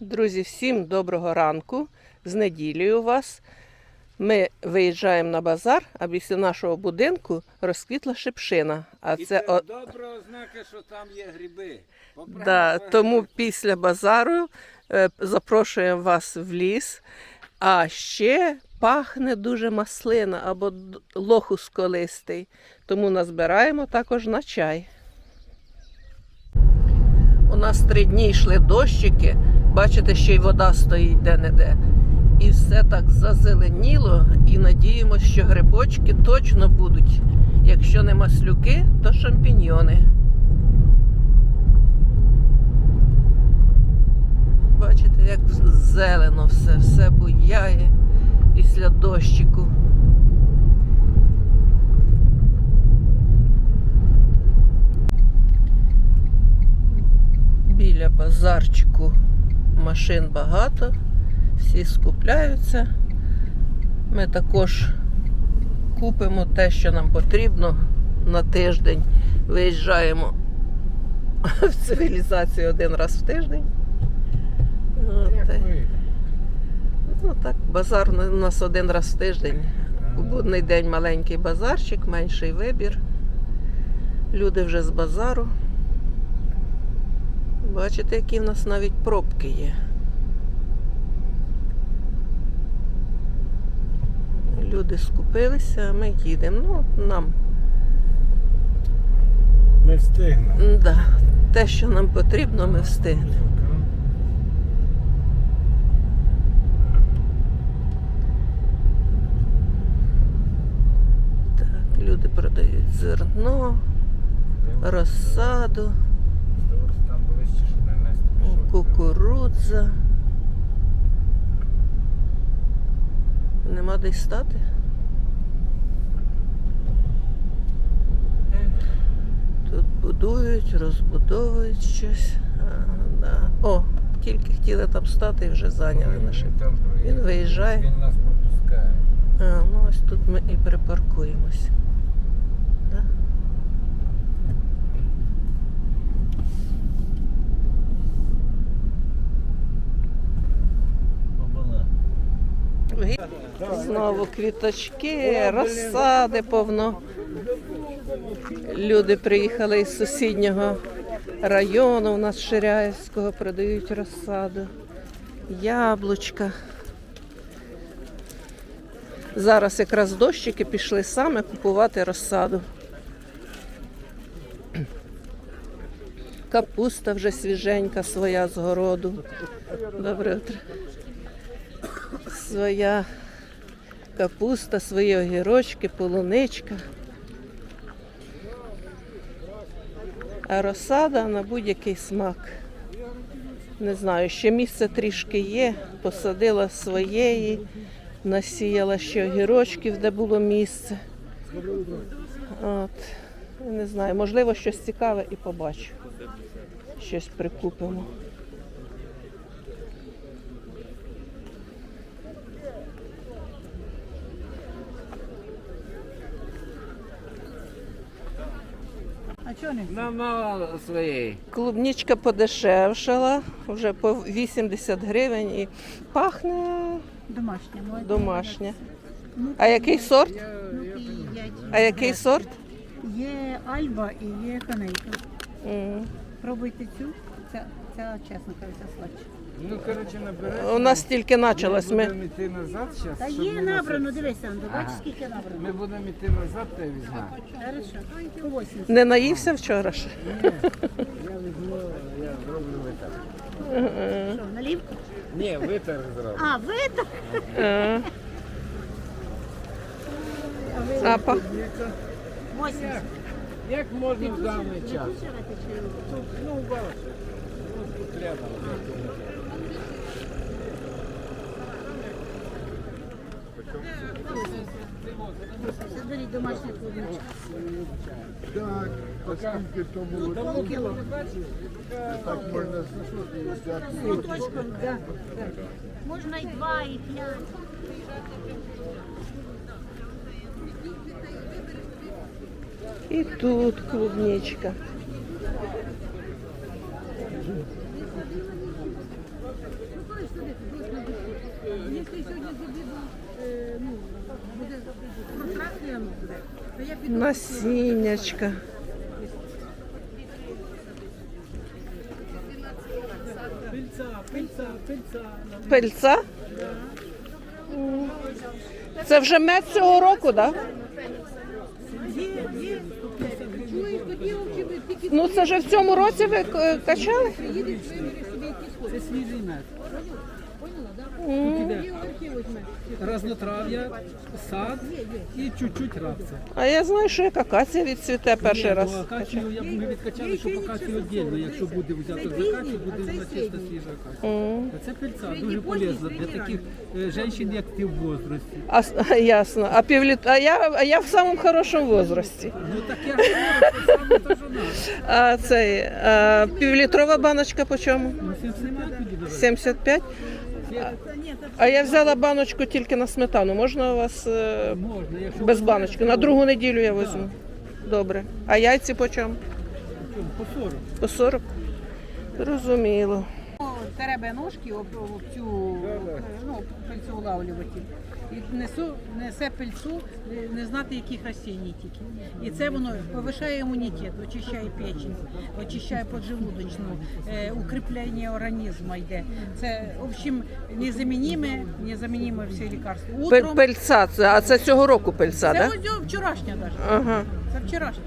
Друзі, всім доброго ранку. З неділею вас. Ми виїжджаємо на базар, а після нашого будинку розквітла шипшина. А І це о... добра ознака, що там є гриби. Поправимо да, тому після базару е, запрошуємо вас в ліс. А ще пахне дуже маслина або лохус колистий. Тому назбираємо також на чай. У нас три дні йшли дощики. Бачите, ще й вода стоїть де-не-де. І все так зазеленіло, і надіємося, що грибочки точно будуть. Якщо не маслюки, то шампіньйони. Бачите, як зелено все, все буяє після дощику. Біля базарчику машин багато, всі скупляються. Ми також купимо те, що нам потрібно на тиждень. Виїжджаємо в цивілізацію один раз в тиждень. От, ви? Ну так, базар у нас один раз в тиждень. У будний день маленький базарчик, менший вибір. Люди вже з базару. Бачите, які в нас навіть пробки є. Люди скупилися, а ми їдемо. Ну, нам Ми встигнемо. да, те, що нам потрібно, ми встигнемо. Так, люди продають зерно, розсаду, кукурудза. Нема де й стати. Тут будують, розбудовують щось. А, да. О, тільки хотіли там стати і вже зайняли наше. Він виїжджає. Він нас пропускає. А, ну ось тут ми і припаркуємось. Да? Ви- Знову квіточки, розсади повно. Люди приїхали із сусіднього району, у нас Ширяївського, продають розсаду, яблучка. Зараз якраз дощики пішли саме купувати розсаду. Капуста вже свіженька, своя з городу. Добре утро. Своя капуста, свої огірочки, полуничка. А розсада на будь-який смак. Не знаю, ще місце трішки є. Посадила своєї, насіяла ще огірочків, де було місце. От. Не знаю, можливо, щось цікаве і побачу. Щось прикупимо. А чого не? Нам мало своєї. Клубничка подешевшала, вже по 80 гривень і пахне Домашня. моя. домашня. Ну, А який сорт? Ну, і їдять. А який сорт? Є альба і є канейка. М. Пробуйте цю. Ця, ця чесно кажучи, сладше. Ну, коротше, наберемо. У нас тільки почалось. Ми будемо йти назад зараз. Та є набрано, дивись, Анду, бачиш, скільки набрано. Ми будемо йти назад, та я візьму. Хорошо. По 80. не наївся вчора ще. Я візьму, я зроблю витер. Що, налівку? Ні, витер зроблю. А, ви так? А. 80. Як можна в даний час? Ну, бачиш. Ну, тут рядом. Заберіть. Так, оскільки то було Полкіло. так можна взяти. З да. Можна і два, і п'ять. І тут клубничка. Якщо сьогодні з обіду е, ну, буде пространство, то я піду. Насіннячка. Пильця? М. Це вже мед цього року, так? Ви тільки Ну це вже в цьому році ви качали? Це свіжий мед. Разнотрав'я, сад і чуть-чуть рапса. А я знаю, що як акація відцвіте перший раз. Ну, акацію я б ми відкачали, щоб акацію віддільно. Якщо буде взяти з акацію, буде в нас чисто свіжа акація. А Це пильця дуже полезно для таких е, жінок, як ти в возрасті. А, с- ясно. А, півліт... а, я, а я в самому хорошому возрасті. Ну так я говорю, це саме то, що. А цей а, півлітрова баночка по чому? Ну, 75 тоді давай. 75. А я взяла баночку тільки на сметану. Можна у вас е, без баночки? На другу неділю я візьму. Добре. А яйці по чому? по 40. По 40? Розуміло. Теребе ножки об, об цю ну, пильцю улавлювати. І несу, несе пильцу, не знати яких растінь тільки. І це воно повишає імунітет, очищає печень, очищає поджелудочну, е, укріплення організму йде. Це, в общем, незамініме, незамініме всі лікарства. Утром, Пельця, це, а це цього року пельця, це так? Да? ось вчорашня навіть. Ага. Це вчорашня.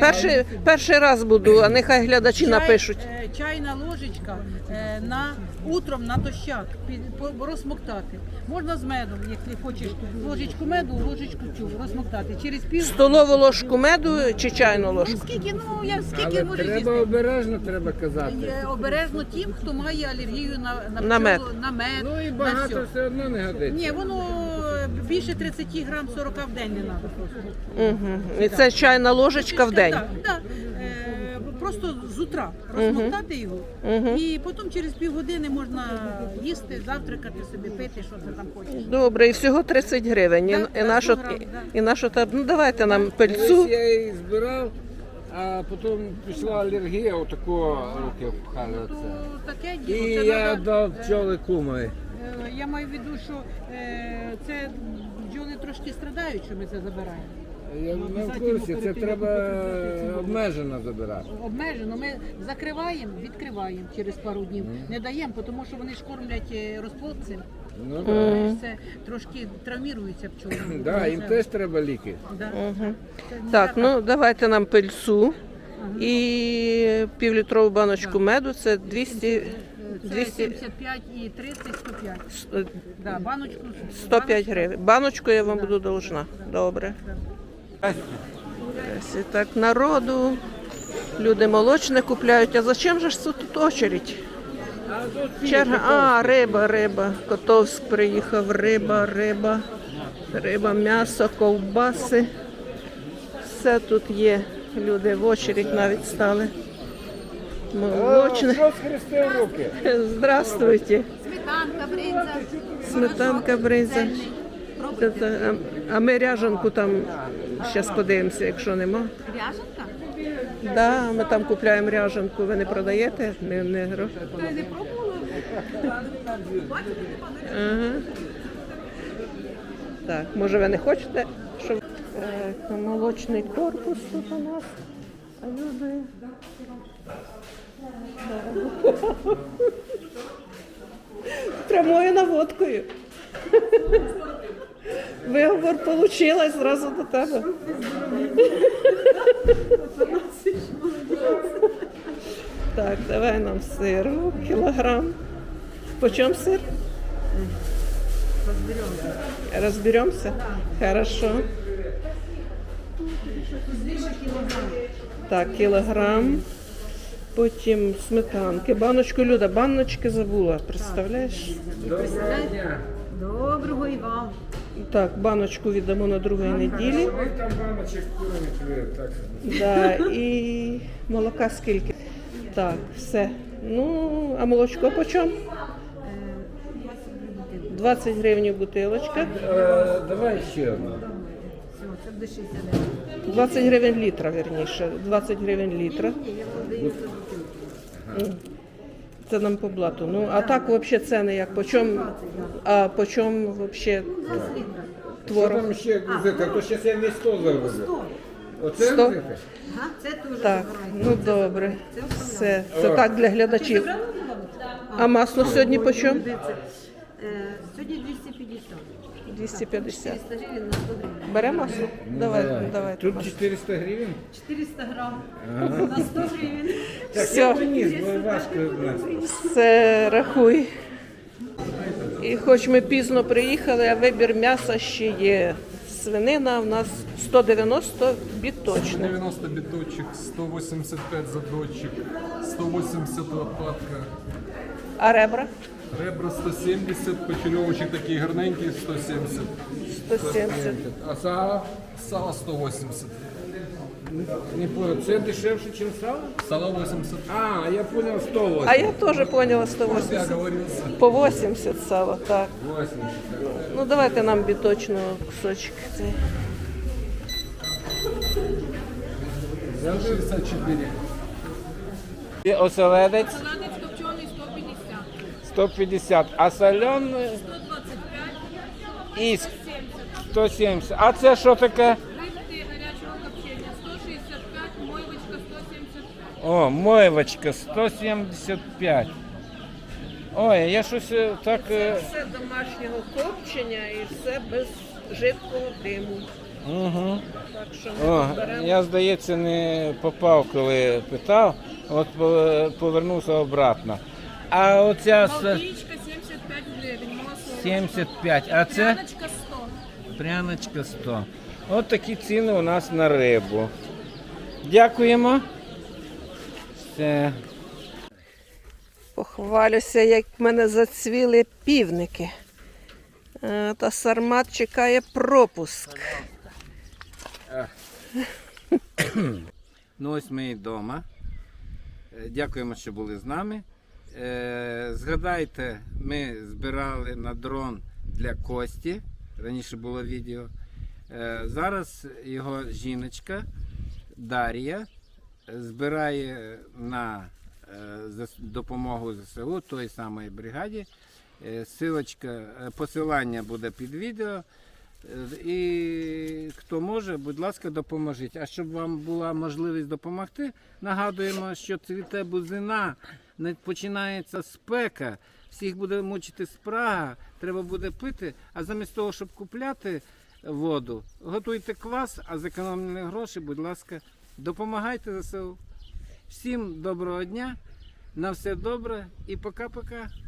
Перший, перший раз буду, а нехай глядачі Чай- напишуть. е, Чайна ложечка е, на утром на дощак під- по- розсмоктати. Можна з медом, якщо хочеш ложечку меду, ложечку цю розсмоктати. Через пів Столову ложку меду чи чайну ложку? скільки, ну я скільки Але можу треба з'їсти. обережно треба казати. Е, Обережно тим, хто має алергію на, на, На мед. на мед, Ну і на багато все. все одно не годиться. Ні, воно більше 30 грам 40 в день не треба просто. Угу. І це чайна ложечка в день. Так, так. Е, Просто з утра розмотати його, і потім через півгодини можна їсти, завтракати собі, пити, що ти там хочеш. Добре, і всього 30 гривень. І, Так, і, на що, 100 грам, і, да. і на що та- ну давайте нам пельцу. Колись я її збирав, а потім пішла алергія, отакого руки впхали То оце. таке І діло. Це я надо, дав пчоли кумові. Е, я маю в виду, що е, це бджоли трошки страдають, що ми це забираємо. Я не в курсі, це треба обмежено забирати. Обмежено, ми закриваємо, відкриваємо через пару днів. Не даємо, тому що вони ж кормлять е, розплодцем. Ну, так. Знаєш, Це трошки травміруються пчоли. Да, їм Це- теж треба ліки. Да. Угу. Це Так, ну давайте нам пельцу і півлітрову баночку меду. Це 200, Це 200 75 і 30, 105. е, Да, баночку 105 гривень. Баночку я вам буду должна. Добре. Ось і так народу. Люди молочне купляють. А зачем же ж це тут очередь? Черга. А, риба, риба. Котовськ приїхав, риба, риба, риба, м'ясо, ковбаси. Все тут є. Люди в очередь навіть стали. Молочне. Що схрестив руки? Здравствуйте. Сметанка, бринза. Сметанка, бринза. Та, а- А ми ряжанку там зараз подивимося, якщо нема. Ряженка? Да, ми там купляємо ряжанку. Ви не продаєте? Не, не гро. не пробувала? Ага. Так, може ви не хочете, щоб так, молочний корпус тут у нас. А люди. Прямою наводкою. Виговор получила зразу до тебе. Так, давай нам сиру, кілограм. Почем сир? Разберемся. Хорошо. Так, кілограм. Потім сметанки. Баночку Люда, баночки забула. Представляєш? Доброго і вам. Так, баночку віддамо на другій неділі. Там баночок курить, так. Да, і молока скільки? Так, все. Ну, а молочко по чому? 20 гривень бутилочка. Е, Давай ще одну. Все, це буде 60 20 гривень літра, верніше. 20 гривень літра. М. Це нам по блату. Ну, а так взагалі ціни як? По чому, а по чому взагалі Що творог? там ще газета? То зараз я не 100 зароблю. Оце Сто? газета? Це дуже Так, ну добре. Все. Це так для глядачів. А масло сьогодні по чому? Е, Сьогодні 250. 250. 400 гривень на 100 гривень. Беремо масло? Давай, давай. Тут 400 гривень? 400 грам на 100 гривень. Все. Я приніс, бо важко. Все рахуй. І хоч ми пізно приїхали, а вибір м'яса ще є. Свинина в нас 190 біточне. 90 біточок, 185 задочок, 180 лопатка, А ребра? Ребра 170, почерьовочок такий гарненький 170, 170. А сало? сало 180, Не понял, це дешевше, ніж сало? сало 80. А, я понял, 180. А я теж поняла Я 180. По 80 сало, так. 80. Ну давайте нам біточного кусочок. цей. 64. І оселедець Салатець копчений 150, 150, а солений 125, і 170. А це що таке? Рибки гарячого копчення 165, мойвочка 175. О, моєвочка 175. Ой, я щось е, так. е, Все домашнього копчення і все без жидкого диму. Угу. Так що О, ми беремо. я, здається, не попав, коли питав, от повернувся обратно. А оця с- Малдичка 75 гривень, масло. 75, а це Пряночка 100. пряночка 100. От такі ціни у нас на рибу. Дякуємо. Все. Похвалюся, як в мене зацвіли півники. Е, Та сармат чекає пропуск. Ну ось ми і вдома. Е, Дякуємо, що були з нами. Е, Згадайте, ми збирали на дрон для Кості. Раніше було відео. Е, Зараз його жіночка Дар'я збирає на е, допомогу ЗСУ той самої бригаді. Силочка, посилання буде під відео. І хто може, будь ласка, допоможіть. А щоб вам була можливість допомогти, нагадуємо, що цвіте бузина, починається спека, всіх буде мучити спрага, треба буде пити. А замість того, щоб купляти воду, готуйте квас, а зекономлені гроші, будь ласка, допомагайте ЗСУ. Всім доброго дня, на все добре і пока-пока.